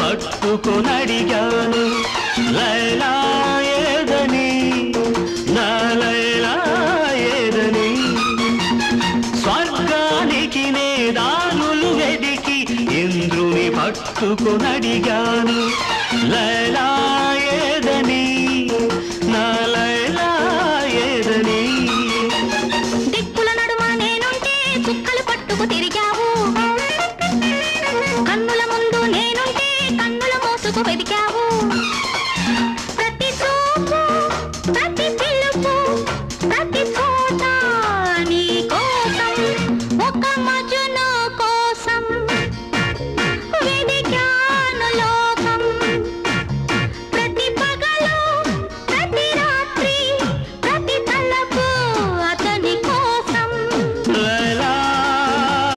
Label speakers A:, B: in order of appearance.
A: పట్టుకొనడిగాను లైలా ఏదని నా లైలా ఏదని. స్వర్గానికి నే దారులు వెదికి ఇంద్రుని పట్టుకొనడిగాను లైలా ఏదని నా లైలా ఏదని.
B: దిక్కుల నడుమ నేనుంటే చుక్కలు పట్టుకు తిరిగావు. Baby Gaú.